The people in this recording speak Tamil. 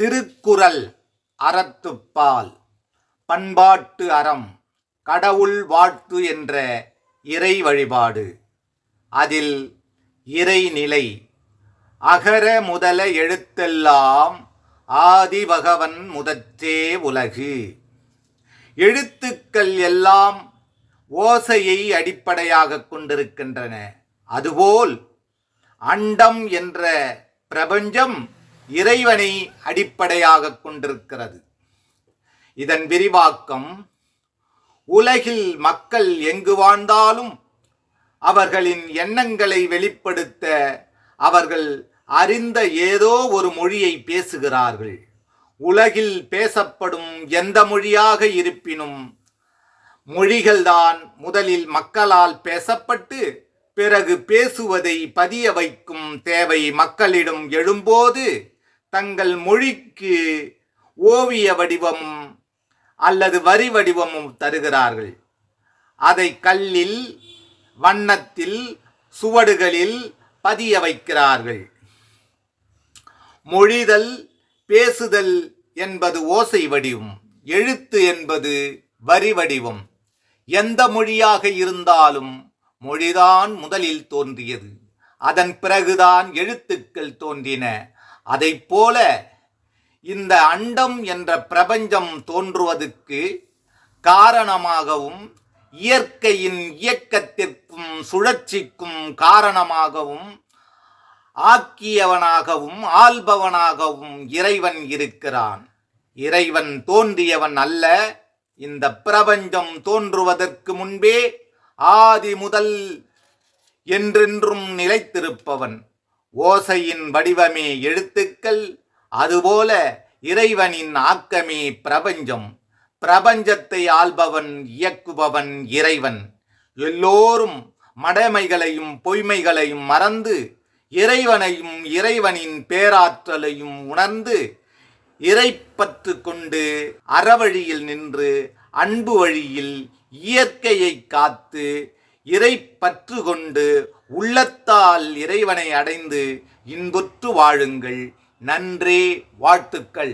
திருக்குறள் அறத்துப்பால். பண்பாட்டு அறம் கடவுள் வாழ்த்து என்ற இறை வழிபாடு. அதில் இறைநிலை அகர முதல எழுத்தெல்லாம் ஆதி பகவன் முதற்றே உலகு. எழுத்துக்கள் எல்லாம் ஓசையை அடிப்படையாக கொண்டிருக்கின்றன. அதுபோல் அண்டம் என்ற பிரபஞ்சம் இறைவனை அடிப்படையாக கொண்டிருக்கிறது. இதன் விரிவாக்கம் உலகில் மக்கள் எங்கு வாழ்ந்தாலும் அவர்களின் எண்ணங்களை வெளிப்படுத்த அவர்கள் அறிந்த ஏதோ ஒரு மொழியை பேசுகிறார்கள். உலகில் பேசப்படும் எந்த மொழியாக இருப்பினும் மொழிகள்தான் முதலில் மக்களால் பேசப்பட்டு பிறகு பேசுவதை பதிய வைக்கும் தேவை மக்களிடம் எழும்போது தங்கள் மொழிக்கு ஓவிய வடிவமும் அல்லது வரி வடிவமும் தருகிறார்கள். அதை கல்லில் வண்ணத்தில் சுவடுகளில் பதிய வைக்கிறார்கள். மொழிதல் பேசுதல் என்பது ஓசை வடிவம் எழுத்து என்பது வரி வடிவம். எந்த மொழியாக இருந்தாலும் மொழிதான் முதலில் தோன்றியது. அதன் பிறகுதான் எழுத்துக்கள் தோன்றின. அதைப் போல இந்த அண்டம் என்ற பிரபஞ்சம் தோன்றுவதற்கு காரணமாகவும் இயற்கையின் இயக்கத்திற்கும் சுழற்சிக்கும் காரணமாகவும் ஆக்கியவனாகவும் ஆள்பவனாகவும் இறைவன் இருக்கிறான். இறைவன் தோன்றியவன் அல்ல இந்த பிரபஞ்சம் தோன்றுவதற்கு முன்பே ஆதி முதல் என்றென்றும் நிலைத்திருப்பவன். ஓசையின் வடிவமே எழுத்துக்கள் அதுபோல இறைவனின் ஆக்கமே பிரபஞ்சம். பிரபஞ்சத்தை ஆள்பவன் இயக்குபவன் இறைவன். எல்லோரும் மடமைகளையும் பொய்மைகளையும் மறந்து இறைவனையும் இறைவனின் பேராற்றலையும் உணர்ந்து இறைப்பற்று கொண்டு அறவழியில் நின்று அன்பு வழியில் இயற்கையை காத்து இறை பற்று கொண்டு உள்ளத்தால் இறைவனை அடைந்து இன்புற்று வாழுங்கள். நன்றே வாழ்த்துக்கள்.